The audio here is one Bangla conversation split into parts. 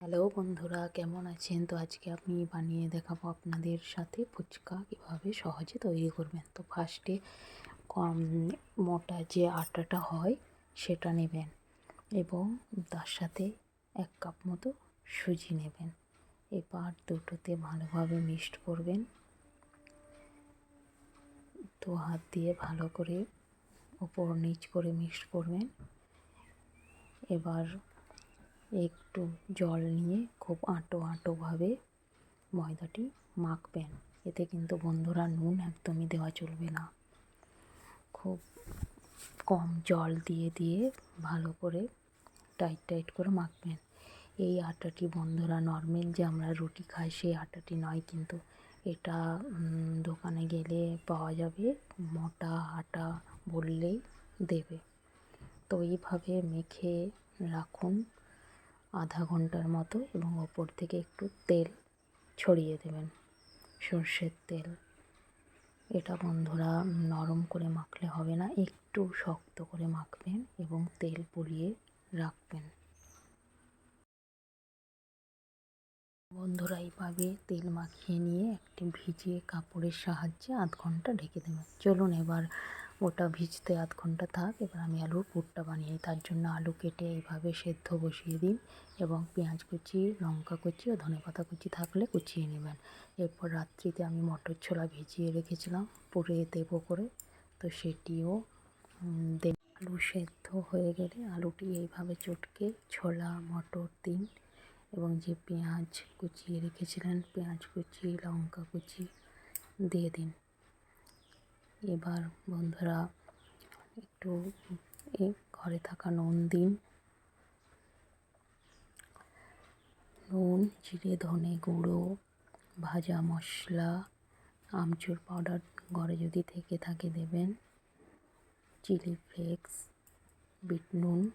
হ্যালো বন্ধুরা, কেমন আছেন? তো আজকে আমি বানিয়ে দেখাবো আপনাদের সাথে ফুচকা কীভাবে সহজে তৈরি করবেন। তো ফার্স্টে কম মোটা যে আটাটা হয়, সেটা নেবেন এবং তার সাথে এক কাপ মতো সুজি নেবেন। এবার দুটোতে ভালোভাবে মিক্সড করবেন। তো হাত দিয়ে ভালো করে ওপর নিচ করে মিক্সড করবেন। এবার একটু জল নিয়ে খুব আঁটো আঁটোভাবে ময়দাটি মাখবেন। এতে কিন্তু বন্ধুরা নুন একদমই দেওয়া চলবে না। খুব কম জল দিয়ে দিয়ে ভালো করে টাইট টাইট করে মাখবেন। এই আটাটি বন্ধুরা নর্মাল যে আমরা রুটি খাই সেই আটাটি নয় কিন্তু এটা দোকানে গেলে পাওয়া যাবে মোটা আটা বললেই দেবে। তো এইভাবে মেখে রাখুন। আধা ঘণ্টার মতো এবং ওপর থেকে একটু তেল ছড়িয়ে দেবেন, সর্ষের তেল। এটা বন্ধুরা নরম করে মাখলে হবে না, একটু শক্ত করে মাখবেন এবং তেল পুড়িয়ে রাখবেন। বন্ধুরা এইভাবে তেল মাখিয়ে নিয়ে একটি ভিজিয়ে কাপড়ের সাহায্যে আধ ঘণ্টা ঢেকে দেবেন। চলুন এবার ওটা ভিজতে আধ ঘণ্টা থাক, এবার আমি আলুর পুরটা বানিয়ে তার জন্য আলু কেটে এইভাবে সেদ্ধ বসিয়ে দিন এবং পেঁয়াজ কুচি, লঙ্কা কুচি ও ধনে পাতা কুচি থাকলে কুচিয়ে নেবেন। এরপর রাত্রিতে আমি মটর ছোলা ভিজিয়ে রেখেছিলাম, পুড়ে দেবো করে। তো সেটিও আলু সেদ্ধ হয়ে গেলে আলুটি এইভাবে চটকে ছোলা, মটর দিন এবং যে পেঁয়াজ কুচিয়ে রেখেছিলেন, পেঁয়াজ কুচি, লঙ্কা কুচি দিয়ে দিন। এবার বন্ধুরা একটু ঘরে থাকা নুন দিন। নুন, জিরে, ধনে গুঁড়ো, ভাজা মশলা, আমচুর পাউডার ঘরে যদি থেকে থাকে দেবেন। চিলি ফ্লেক্স, বিট নুন,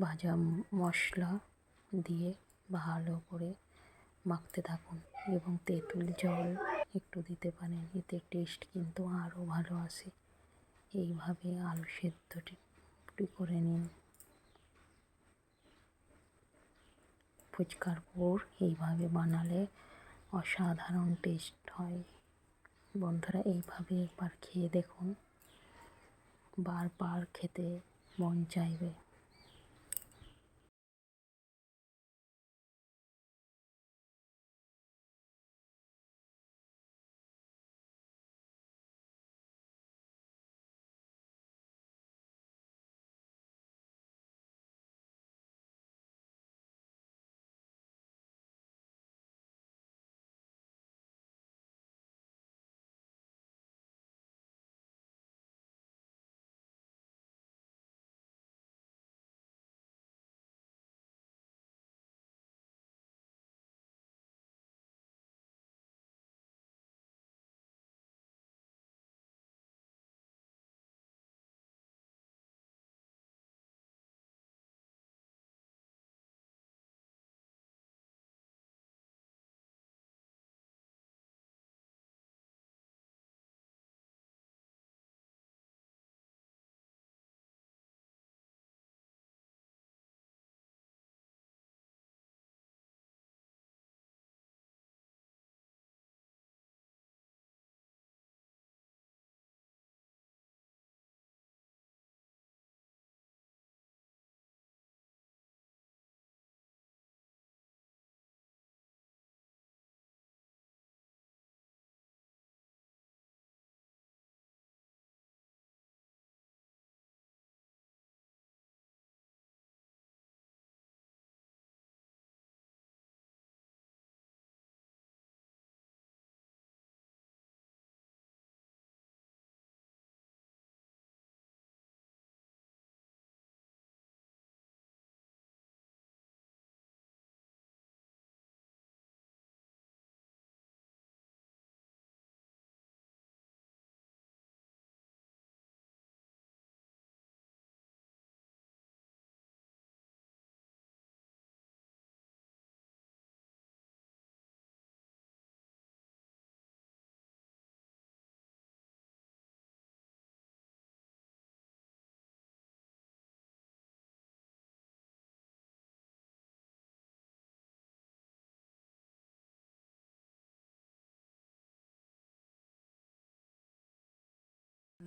ভাজা মশলা দিয়ে ভালো করে মাখতে থাকুন। এবং তেঁতুল জল একটু দিতে পারেন, এতে টেস্ট কিন্তু আরও ভালো আসে। এইভাবে আলু সেদ্ধটি করে নিন। ফুচকার পুর এইভাবে বানালে অসাধারণ টেস্ট হয়। বন্ধুরা, এইভাবে একবার খেয়ে দেখুন। বারবার খেতে মন চাইবে।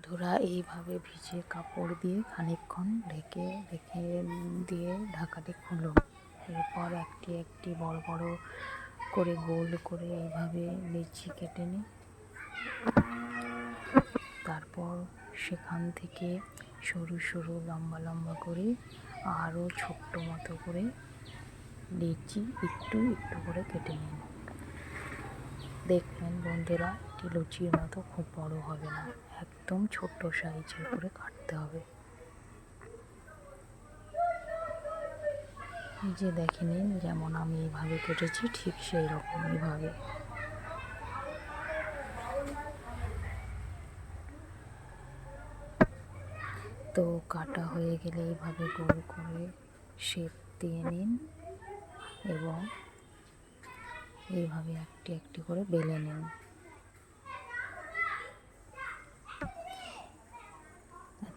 বন্ধুরা, এইভাবে ভিজে কাপড় দিয়ে খানিকক্ষণ ঢেকে রেখে দিয়ে ঢাকাটি খুলুন। এরপর একটি একটি বড় বড় করে গোল করে এইভাবে লিচি কেটে নিন। তারপর সেখান থেকে সরু সরু, লম্বা লম্বা করে আরও ছোট্ট মতো করে লিচি একটু একটু করে কেটে নিন। দেখবেন বন্ধুরা এটি লুচির মতো খুব বড় হবে না। একদম ছোট্ট সাইজের করে কাটতে হবে। যে দেখে নিন যেমন আমি এইভাবে কেটেছি, ঠিক সেই রকমইভাবে তো কাটা হয়ে গেলে এইভাবে গোল করে শেপ দিয়ে নিন এবং এইভাবে একটি একটি করে বেলে নিন।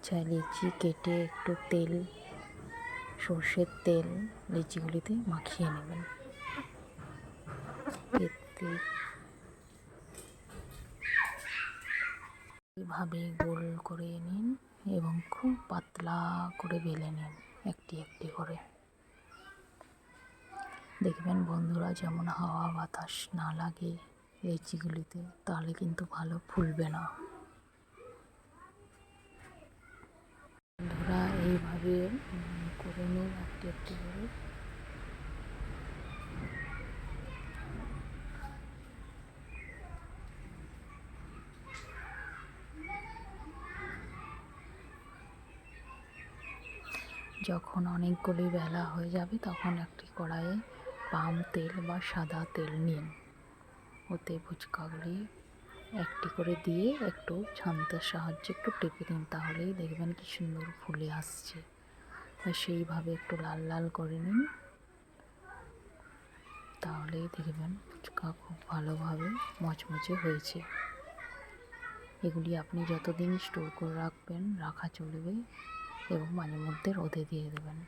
আচ্ছা লিচি কেটে একটু তেল, সর্ষের তেল লিচিগুলিতে মাখিয়ে নেবেন। এতে এইভাবে গোল করে নিন এবং খুব পাতলা করে বেলে নিন, একটি একটি করে। দেখবেন বন্ধুরা, যেমন হাওয়া বাতাস না লাগে লিচিগুলিতে, তাহলে কিন্তু ভালো ফুলবে না বন্ধুরা এইভাবে করে নিন একটি একটি করে। যখন অনেকগুলি বেলা হয়ে যাবে, তখন একটি কড়াইয়ে পাম তেল বা সাদা তেল নিন। ওতে ফুচকাগুলি একটি করে দিয়ে একটু ছান্তের সাহায্যে একটু টেপে দিন, তাহলেই দেখবেন কি সুন্দর ফুলে আসছে। সেইভাবে একটু লাল লাল করে নিন। তাহলেই দেখবেন ফুচকা খুব ভালোভাবে মচমচে হয়েছে। এগুলি আপনি যতদিন স্টোর করে রাখবেন, রাখা চলবে এবং মাঝে মধ্যে রোদে দিয়ে দেবেন।